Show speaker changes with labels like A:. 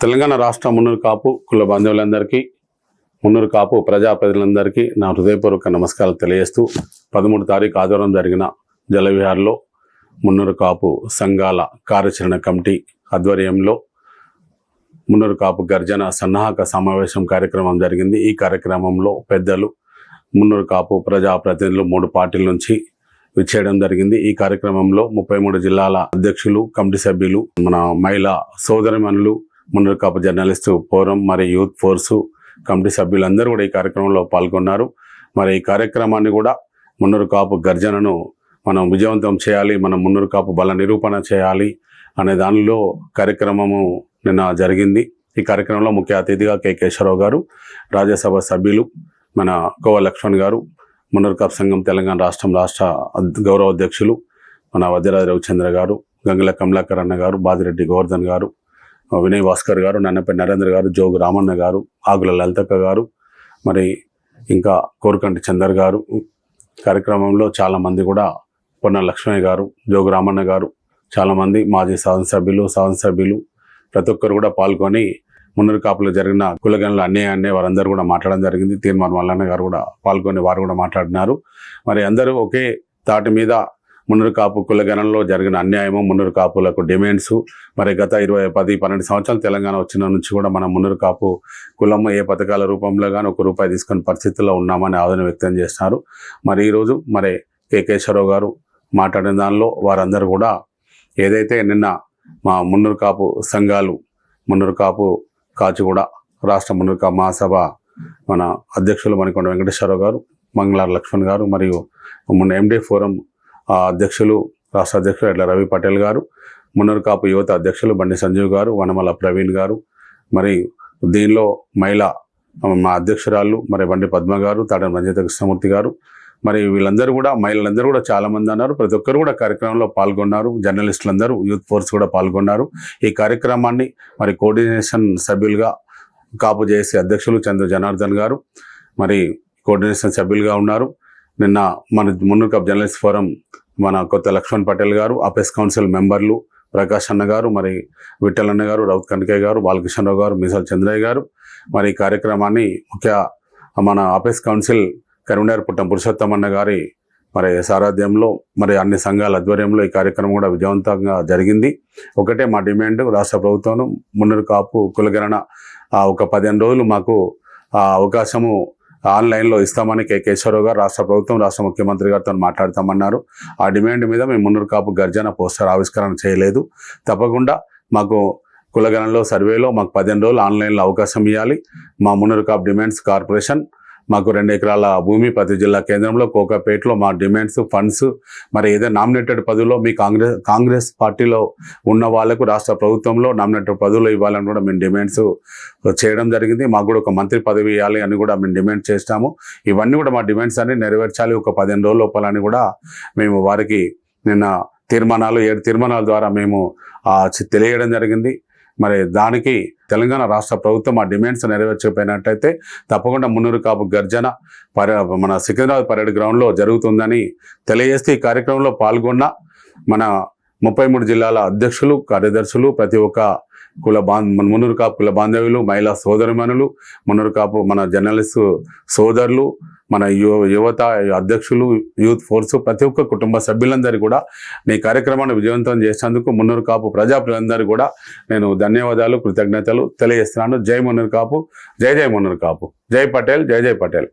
A: తెలంగాణ రాష్ట్ర మున్నూరు కాపు కుల బాంధవులందరికీ మున్నూరు కాపు ప్రజాప్రతినిధులందరికీ నా హృదయపూర్వక నమస్కారాలు తెలియజేస్తూ పదమూడు తారీఖు ఆదివారం జరిగిన జలవిహార్లో మున్నూరు కాపు సంఘాల కార్యాచరణ కమిటీ ఆధ్వర్యంలో మున్నూరు కాపు గర్జన సన్నాహక సమావేశం కార్యక్రమం జరిగింది. ఈ కార్యక్రమంలో పెద్దలు మున్నూరు కాపు ప్రజాప్రతినిధులు మూడు పార్టీల నుంచి విచ్చేయడం జరిగింది. ఈ కార్యక్రమంలో ముప్పై మూడు జిల్లాల అధ్యక్షులు కమిటీ సభ్యులు మన మహిళా సోదరిమణులు మునరకాప కాపు జర్నలిస్టు ఫోరం మరి యూత్ ఫోర్సు కమిటీ సభ్యులందరూ కూడా ఈ కార్యక్రమంలో పాల్గొన్నారు. మరి ఈ కార్యక్రమాన్ని కూడా మున్నూరు కాపు గర్జనను మనం విజయవంతం చేయాలి మనం మున్నూరు కాపు బల నిరూపణ చేయాలి అనే దానిలో కార్యక్రమము నిన్న జరిగింది. ఈ కార్యక్రమంలో ముఖ్య అతిథిగా కె. కేశవరావు గారు రాజ్యసభ సభ్యులు మన కోవ లక్ష్మణ్ గారు మున్నూరు కాపు సంఘం తెలంగాణ రాష్ట్రం రాష్ట్ర గౌరవ అధ్యక్షులు మన వజ్రరాజ రవిచంద్ర గారు గంగుల కమలాకర్ అన్న గారు బాదిరెడ్డి గోవర్ధన్ గారు వినయ్ భాస్కర్ గారు నన్నపల్లి నరేంద్ర గారు జోగు రామన్న గారు ఆగుల లలితక్క గారు మరి ఇంకా కోరుకంటి చందర్ గారు కార్యక్రమంలో చాలామంది కూడా పొన్న లక్ష్మయ్య గారు జోగు రామన్న గారు చాలామంది మాజీ శాసనసభ్యులు శాసనసభ్యులు ప్రతి ఒక్కరు కూడా పాల్గొని మున్నరు కాపులో జరిగిన కులగనుల అన్యాయాన్ని వారందరూ కూడా మాట్లాడడం జరిగింది. తీర్మాన్ మల్లన్న గారు కూడా పాల్గొని వారు కూడా మాట్లాడినారు. మరి అందరూ ఒకే తాటి మీద మున్నూరు కాపు కులగణంలో జరిగిన అన్యాయము మున్నూరు కాపులకు డిమాండ్స్. మరి గత ఇరవై పది పన్నెండు సంవత్సరాలు తెలంగాణ వచ్చిన నుంచి కూడా మన మున్నూరు కాపు కులం ఏ పథకాల రూపంలో కానీ ఒక రూపాయి తీసుకునే పరిస్థితుల్లో ఉన్నామని ఆదరణ వ్యక్తం చేస్తున్నారు. మరి ఈరోజు మరి కేకేశ్వరరావు గారు మాట్లాడిన దానిలో వారందరూ కూడా ఏదైతే నిన్న మా మున్నూరు కాపు సంఘాలు మున్నూరు కాపు కాచిగూడ రాష్ట్ర మున్నూరు కాపు మహాసభ మన అధ్యక్షులు మణికొండ వెంకటేశ్వరరావు గారు మంగళార లక్ష్మణ్ గారు మరియు మొన్న ఎండి ఫోరం అధ్యక్షులు రాష్ట్ర అధ్యక్షులు ఎడ్ల రవి పటేల్ గారు మున్నూరు కాపు యువత అధ్యక్షులు బండి సంజీవ్ గారు వనమల ప్రవీణ్ గారు మరి దీనిలో మహిళ మా అధ్యక్షురాలు మరి బండి పద్మ గారు తాడని రంజిత కృష్ణమూర్తి గారు మరి వీళ్ళందరూ కూడా మహిళలందరూ కూడా చాలామంది అన్నారు. ప్రతి ఒక్కరు కూడా కార్యక్రమంలో పాల్గొన్నారు. జర్నలిస్టులందరూ యూత్ ఫోర్స్ కూడా పాల్గొన్నారు. ఈ కార్యక్రమాన్ని మరి కోఆర్డినేషన్ సభ్యులుగా కాపు చేసే అధ్యక్షులు చంద్ర జనార్దన్ గారు మరి కోఆర్డినేషన్ సభ్యులుగా ఉన్నారు. నిన్న మన మున్నూరు కప్ జర్నలిస్ట్ ఫోరం మన కొత్త లక్ష్మణ్ పటేల్ గారు అపెస్ కౌన్సిల్ మెంబర్లు ప్రకాష్ అన్న గారు మరి విఠల్ అన్న గారు రౌత్ కనకయ్య గారు బాలకృష్ణరావు గారు మిసాల్ చంద్రయ్య గారు మరి ఈ కార్యక్రమాన్ని ముఖ్య మన ఆఫీస్ కౌన్సిల్ కరీంనగర్ పుట్టం పురుషోత్తమన్న గారి మరి సారథ్యంలో మరి అన్ని సంఘాల ఆధ్వర్యంలో ఈ కార్యక్రమం కూడా విజయవంతంగా జరిగింది. ఒకటే మా డిమాండ్ రాష్ట్ర ప్రభుత్వం మున్నరు కాపు కులగణన ఆ, ఒక పదిహేను రోజులు మాకు ఆ అవకాశము ఆన్లైన్లో ఇస్తామని కె కేశవరావు గారు రాష్ట్ర ప్రభుత్వం రాష్ట్ర ముఖ్యమంత్రి గారితో మాట్లాడతామన్నారు. ఆ డిమాండ్ మీద మేము మున్నూరు కాపు గర్జన పోస్టర్ ఆవిష్కరణ చేయలేదు. తప్పకుండా మాకు కులగణంలో సర్వేలో మాకు పదిహేను రోజులు ఆన్లైన్లో అవకాశం ఇవ్వాలి. మా మున్నూరు కాపు డిమాండ్స్ కార్పొరేషన్ మాకు రెండు ఎకరాల భూమి ప్రతి జిల్లా కేంద్రంలో కోకాపేటలో మా డిమాండ్స్ ఫండ్స్ మరి ఏదైనా నామినేటెడ్ పదవిలో మీ కాంగ్రెస్ కాంగ్రెస్ పార్టీలో ఉన్న వాళ్ళకు రాష్ట్ర ప్రభుత్వంలో నామినేటెడ్ పదవులు ఇవ్వాలని కూడా మేము డిమాండ్స్ చేయడం జరిగింది. మాకు కూడా ఒక మంత్రి పదవి ఇవ్వాలి అని కూడా మేము డిమాండ్ చేస్తాము. ఇవన్నీ కూడా మా డిమాండ్స్ అన్ని నెరవేర్చాలి. ఒక పదిహేను రోజుల లోపలని కూడా మేము వారికి నిన్న తీర్మానాలు ఏడు తీర్మానాల ద్వారా మేము తెలియడం జరిగింది. మరి దానికి తెలంగాణ రాష్ట్ర ప్రభుత్వం ఆ డిమాండ్స్ నెరవేర్చకపోయినట్టయితే తప్పకుండా మున్నూరు కాపు గర్జన పర్య మన సికింద్రాబాద్ పరేడ్ గ్రౌండ్లో జరుగుతుందని తెలియజేస్తే ఈ కార్యక్రమంలో పాల్గొన్న మన ముప్పై మూడు జిల్లాల అధ్యక్షులు కార్యదర్శులు ప్రతి ఒక్క కుల బాన్ మన మున్నూరు కాపు కుల బాంధవ్యులు మహిళా సోదరిమణులు మున్నూరు కాపు మన జర్నలిస్టు సోదరులు మన యువ యువత అధ్యక్షులు యూత్ ఫోర్స్ ప్రతి ఒక్క కుటుంబ సభ్యులందరూ కూడా మీ కార్యక్రమాన్ని విజయవంతం చేసినందుకు మున్నూరు కాపు ప్రజాప్రతినిధులందరూ కూడా నేను ధన్యవాదాలు కృతజ్ఞతలు తెలియజేస్తున్నాను. జై మున్నూరు కాపు జై జై మున్నూరు కాపు జై పటేల్ జై జై పటేల్.